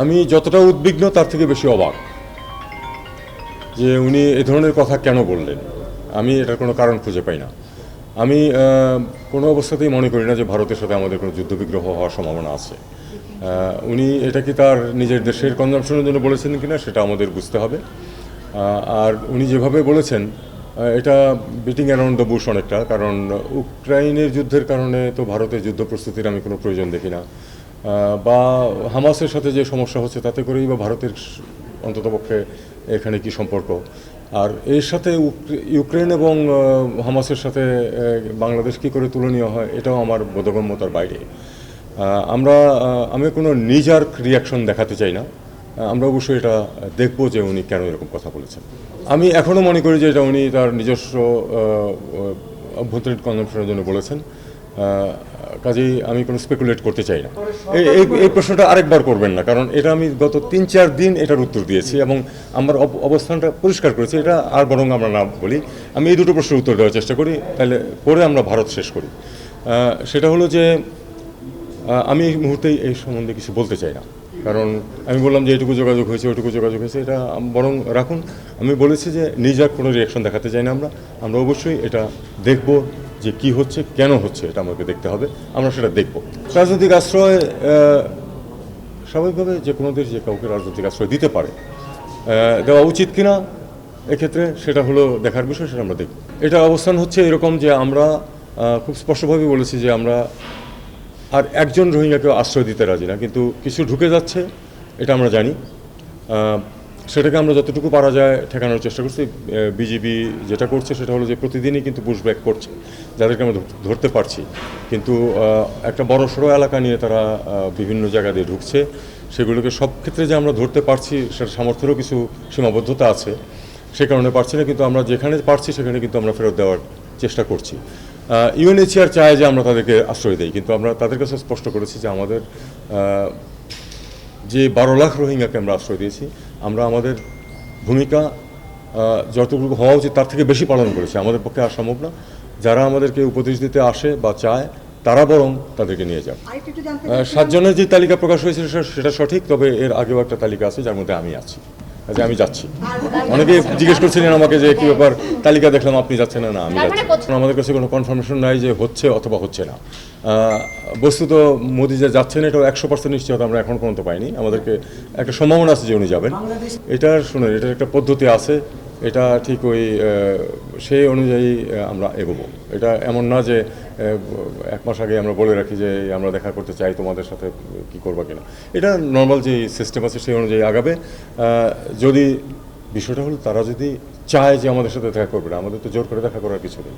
আমি যতটা উদ্বিগ্ন, তার থেকে বেশি অবাক যে উনি এ ধরনের কথা কেন বললেন। আমি এটার কোনো কারণ খুঁজে পাই না। আমি কোনো অবস্থাতেই মনে করি না যে ভারতের সাথে আমাদের কোনো যুদ্ধবিগ্রহ হওয়ার সম্ভাবনা আছে। উনি, এটা কি তার নিজের দেশের কনজামশনের জন্য বলেছেন কিনা, সেটা আমাদের বুঝতে হবে। আর উনি যেভাবে বলেছেন এটা বিটিং অ্যারাউন্ড দ্য বুশ অনেকটা, কারণ উক্রাইনের যুদ্ধের কারণে তো ভারতের যুদ্ধ প্রস্তুতির আমি কোনো প্রয়োজন দেখি না। বা হামাসের সাথে যে সমস্যা হচ্ছে তাতে করেই বা ভারতের অন্ততপক্ষে এখানে কি সম্পর্ক? আর এর সাথে উক্রে- ইউক্রেন এবং হামাসের সাথে বাংলাদেশ কী করে তুলনীয় হয় এটাও আমার বোধগম্যতার বাইরে। আমরা আমি কোনো নিজার রিয়াকশন দেখাতে চাই না। আমরা অবশ্যই এটা দেখব যে উনি কেন এরকম কথা বলেছেন। আমি এখনও মনে করি যে এটা উনি তার নিজস্ব অভ্যন্তরীণ কনজামশনের জন্য বলেছেন। কাজেই আমি কোনো স্পেকুলেট করতে চাই না। এই এই- এই প্রশ্নটা আরেকবার করবেন না কারণ এটা আমি গত তিন চার দিন এটার উত্তর দিয়েছি এবং আমার অব- অবস্থানটা পরিষ্কার করেছি এটা আর বরং আমরা না বলি। আমি এই দুটো প্রশ্নের উত্তর দেওয়ার চেষ্টা করি তাহলে পরে আমরা ভারত শেষ করি। সেটা হলো যে আমি এই মুহূর্তেই এই সম্বন্ধে কিছু বলতে চাই না কারণ আমি বললাম যে এটুকু যোগাযোগ হয়েছে ওইটুকু যোগাযোগ হয়েছে এটা বরং রাখুন। আমি বলেছি যে নিজের কোনো রিয়াকশন দেখাতে চাই না আমরা আমরা অবশ্যই এটা দেখব যে কি হচ্ছে, কেন হচ্ছে, এটা আমাকে দেখতে হবে। আমরা সেটা দেখব। রাজনৈতিক আশ্রয় স্বাভাবিকভাবে যে কোনো দেশ যে কাউকে রাজনৈতিক আশ্রয় দিতে পারে দেওয়া উচিত কিনা, এক্ষেত্রে সেটা হলো দেখার বিষয়, সেটা আমরা দেখব। এটা অবস্থান হচ্ছে এরকম যে আমরা খুব স্পষ্টভাবে বলেছি যে আমরা আর একজন রোহিঙ্গাকে আশ্রয় দিতে রাজি না, কিন্তু কিছু ঢুকে যাচ্ছে, এটা আমরা জানি। সেটাকে আমরা যতটুকু পারা যায় ঠেকানোর চেষ্টা করছি। বিজিবি যেটা করছে সেটা হলো যে প্রতিদিনই কিন্তু পুশব্যাক করছে, যাদেরকে আমরা ধরতে পারছি। কিন্তু একটা বড় সড়ো এলাকা নিয়ে তারা বিভিন্ন জায়গা দিয়ে ঢুকছে। সেগুলোকে সব ক্ষেত্রে যে আমরা ধরতে পারছি সেটা সামর্থ্যেরও কিছু সীমাবদ্ধতা আছে। সে কারণে পারছি না, কিন্তু আমরা যেখানে পারছি সেখানে কিন্তু আমরা ফেরত দেওয়ার চেষ্টা করছি। ইউএনএইচআর চায় যে আমরা তাদেরকে আশ্রয় দেই, কিন্তু আমরা তাদের কাছে স্পষ্ট করেছি যে আমাদের যে বারো লাখ রোহিঙ্গাকে আমরা আশ্রয় দিয়েছি আমরা আমাদের ভূমিকা যতটুকু হওয়া উচিত তার থেকে বেশি পালন করেছি। আমাদের পক্ষে আর সম্ভব না। যারা আমাদেরকে উপদেশ দিতে আসে বা চায় তারা বরং তাদেরকে নিয়ে আহ, সাতজনের যে তালিকা প্রকাশ হয়েছে সেটা সঠিক তবে এর আগেও একটা তালিকা আছে যার মধ্যে আমি আছি। কাজে আমি যাচ্ছি। অনেকে জিজ্ঞেস করছিলেন আমাকে যে কি ব্যাপার তালিকা দেখলাম আপনি যাচ্ছেন না না আমি মানে যাচ্ছি আমাদের কাছে কোনো কনফার্মেশন নাই যে হচ্ছে অথবা হচ্ছে না। আহ, বস্তুত মোদি যে যাচ্ছেন এটাও একশো পার্সেন্ট নিশ্চয়তা আমরা এখন পর্যন্ত পাইনি। আমাদেরকে একটা সম্ভাবনা আছে যে উনি যাবেন। এটা শুনুন এটার একটা পদ্ধতি আছে। এটা ঠিক ওই সেই অনুযায়ী আমরা এগোবো। এটা এমন না যে এক মাস আগে আমরা বলে রাখি যে, আমরা দেখা করতে চাই তোমাদের সাথে কি করবা কিনা। এটা নর্মাল যে সিস্টেম আছে সেই অনুযায়ী আগাবে। যদি বিষয়টা হলো তারা যদি চায় যে আমাদের সাথে দেখা করবে না, আমাদের তো জোর করে দেখা করার কিছু নেই।